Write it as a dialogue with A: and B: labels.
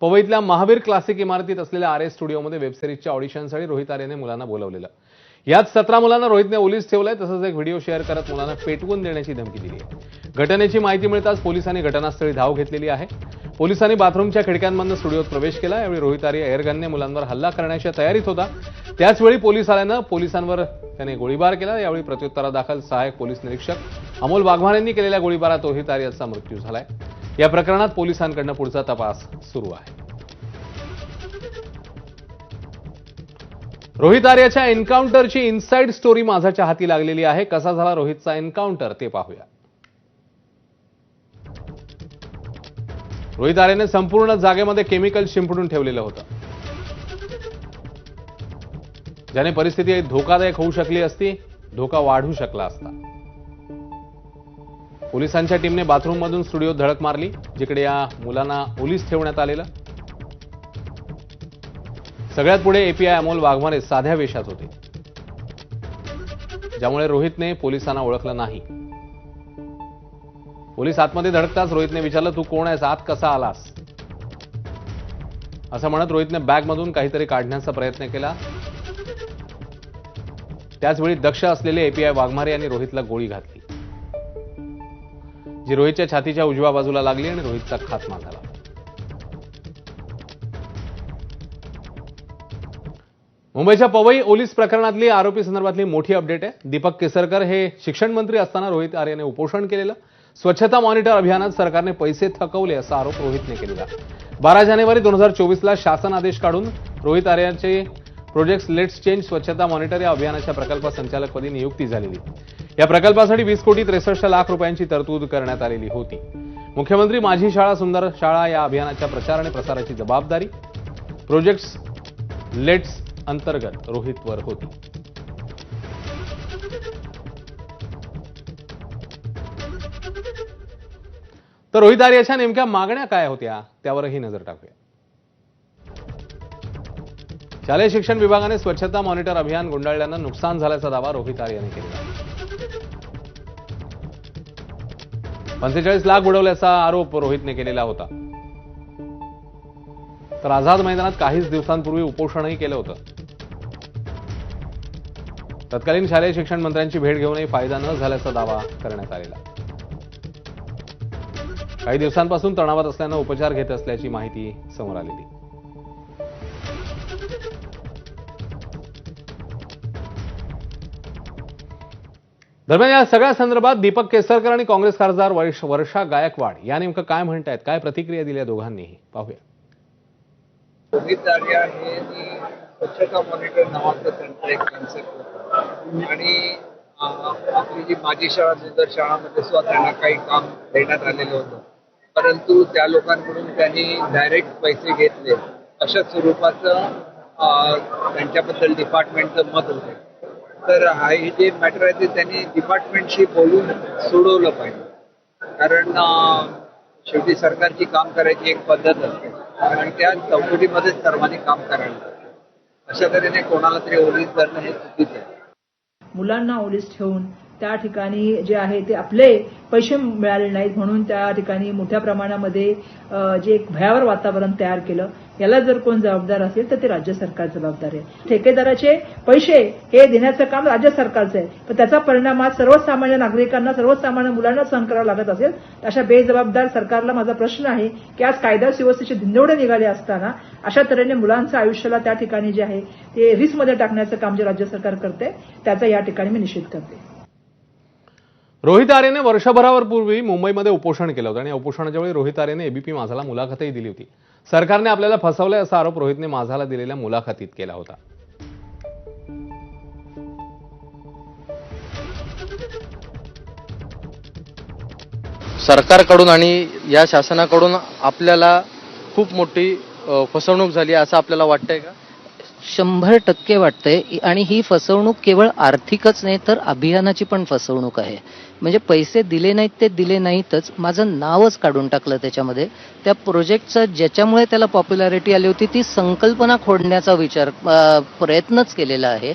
A: पवईतल्या Mahavir classic इमारतीत असलेल्या R S स्टुडिओमध्ये वेबसिरीजच्या ऑडिशनसाठी रोहित आर्यने मुलांना बोलावलेलं. यात सतरा मुलांना रोहितने ओलीस ठेवलंय तसंच एक व्हिडिओ शेअर करत मुलांना पेटवून देण्याची धमकी दिली आहे. घटनेची माहिती मिळताच पोलिसांनी घटनास्थळी धाव घेतलेली आहे. पोलिसांनी बाथरूमच्या खिडक्यांमधून स्टुडिओत प्रवेश केला यावेळी रोहित आर्य एअरगनने मुलांवर हल्ला करण्याच्या तयारीत होता. त्याचवेळी पोलीस आल्यानं पोलिसांवर त्याने गोळीबार केला. यावेळी प्रत्युत्तरादाखल सहाय्यक पोलीस निरीक्षक अमोल वाघमार यांनी केलेल्या गोळीबारात रोहित आर्याचा मृत्यू झालाय. या प्रकरणात पोलिसांकडनं पुढचा तपास सुरू आहे. रोहित आर्याच्या एन्काउंटरची इनसाइड स्टोरी माझाच्या हाती लागलेली आहे. कसा झाला रोहितचा एन्काउंटर ते पाहूया. रोहित आर्याने संपूर्ण जागेमध्ये केमिकल शिंपडून ठेवलेलं होतं. ज्याने परिस्थिती धोकादायक होऊ शकली असती धोका वाढू शकला असता. पोलिसांच्या टीमने बाथरूममधून स्टुडिओत धडक मारली जिकडे या मुलांना ओलीस ठेवण्यात आलेलं. सगळ्यात पुढे एपीआय अमोल वाघमारे साध्या वेशात होते. ज्यामुळे रोहितने पोलिसांना ओळखलं नाही. पोलीस आतमध्ये धडकताच रोहितने विचारलं तू कोण आहेस? आत कसा आलास? असं म्हणत रोहितने बॅगमधून काहीतरी काढण्याचा प्रयत्न केला. त्याचवेळी दक्ष असलेले एपीआय वाघमारे यांनी रोहितला गोळी घातली. जी रोहितच्या छातीच्या उजव्या बाजूला लागली आणि रोहितचा खात्मा झाला मुंबईच्या पवई ओलीस प्रकरणातली आरोपी संदर्भातली मोठी अपडेट आहे. दीपक केसरकर हे शिक्षण मंत्री असताना रोहित आर्याने उपोषण केलेलं. स्वच्छता मॉनिटर अभियानात सरकारने पैसे थकवले असा आरोप रोहितने केलेला. बारा जानेवारी दोन हजार चोवीसला शासन आदेश काढून रोहित आर्याचे प्रोजेक्ट लेट्स चेंज स्वच्छता मॉनिटर या अभियानाच्या प्रकल्प संचालकपदी नियुक्ती झालेली. या प्रकल्पासाठी वीस कोटी त्रेसष्ट लाख रुपयांची तरतूद करण्यात आलेली होती. मुख्यमंत्री माझी शाळा सुंदर शाळा या अभियानाच्या प्रचार आणि प्रसाराची जबाबदारी प्रोजेक्ट्स लेट्स अंतर्गत रोहितवर होती. तर रोहित आर्याच्या नेमक्या मागण्या काय होत्या त्यावरही नजर टाकूया. शालेय शिक्षण विभागाने स्वच्छता मॉनिटर अभियान गुंडाळल्यानं नुकसान झाल्याचा दावा रोहित आर्याने केला पंचेचाळीस लाख बुडवल्याचा आरोप रोहितने केलेला होता. तर आझाद मैदानात काहीच दिवसांपूर्वी उपोषणही केलं होतं. तत्कालीन शालेय शिक्षण मंत्र्यांची भेट घेऊनही फायदा न झाल्याचा दावा करण्यात आलेला. काही दिवसांपासून तणावात असल्यानं उपचार घेत असल्याची माहिती समोर आलेली. दरम्यान या सगळ्या संदर्भात दीपक केसरकर आणि काँग्रेस खासदार वर्ष- वर्षा गायकवाड या नेमकं काय म्हणतायत काय प्रतिक्रिया दिल्या दोघांनीही? पाहूया.
B: स्वच्छता मॉनिटर नावाचं त्यांचं एक कन्सेप्ट होतं. आणि आपली जी माझी शाळा सुंदर शाळामध्ये सुद्धा त्यांना काही काम देण्यात आलेलं होतं. परंतु त्या लोकांकडून त्यांनी डायरेक्ट पैसे घेतले. अशा स्वरूपाचं त्यांच्याबद्दल डिपार्टमेंटचं मत होते. तर हा हे जे मॅटर आहे ते त्यांनी डिपार्टमेंटशी बोलून सोडवलं पाहिजे. कारण शेवटी सरकारची काम करायची एक पद्धत असते. आणि त्या चौकटीमध्ये सर्वांनी काम करायला अशा तऱ्हेने कोणाला तरी ओलीस करणं हे चुकीचं आहे.
C: मुलांना ओलीस ठेवून त्या ठिकाणी जे आहे ते आपले पैसे मिळाले नाहीत म्हणून त्या ठिकाणी मोठ्या प्रमाणामध्ये जे एक भयावर वातावरण तयार केलं. याला जर कोण जबाबदार असेल तर ते राज्य सरकार जबाबदार आहे. ठेकेदाराचे पैसे हे देण्याचं काम राज्य सरकारचं आहे. पण त्याचा परिणाम आज सर्वसामान्य नागरिकांना सर्वसामान्य मुलांना सहन करावा लागत असेल अशा बेजबाबदार सरकारला माझा प्रश्न आहे की आज कायदा सुव्यवस्थेचे धिंडवडे निघाले असताना अशा तऱ्हेने मुलांचं आयुष्याला त्या ठिकाणी जे आहे ते रिस्कमध्ये टाकण्याचं काम जे राज्य सरकार करते त्याचा या ठिकाणी मी निषेध करते.
A: रोहित आर्यने वर्षभरावर पूर्वी मुंबईमध्ये उपोषण केलं होतं आणि उपोषणाच्या वेळी रोहित आर्यने एबीपी माझाला मुलाखतही दिली होती. सरकारने आपल्याला फसवलंय असा आरोप रोहितने माझाला दिलेल्या मुलाखतीत केला होता.
D: सरकारकडून आणि या शासनाकडून आपल्याला खूप मोठी फसवणूक झाली असं आपल्याला वाटतंय का?
E: शंभर टक्के वाटतंय. आणि ही फसवणूक केवळ आर्थिकच नाही तर अभियानाची पण फसवणूक आहे. म्हणजे पैसे दिले नाहीत ते दिले नाहीतच माझं नावच काढून टाकलं त्याच्यामध्ये. त्या प्रोजेक्टचं ज्याच्यामुळे त्याला पॉप्युलॅरिटी आली होती ती संकल्पना खोडण्याचा विचार प्रयत्नच केलेला आहे.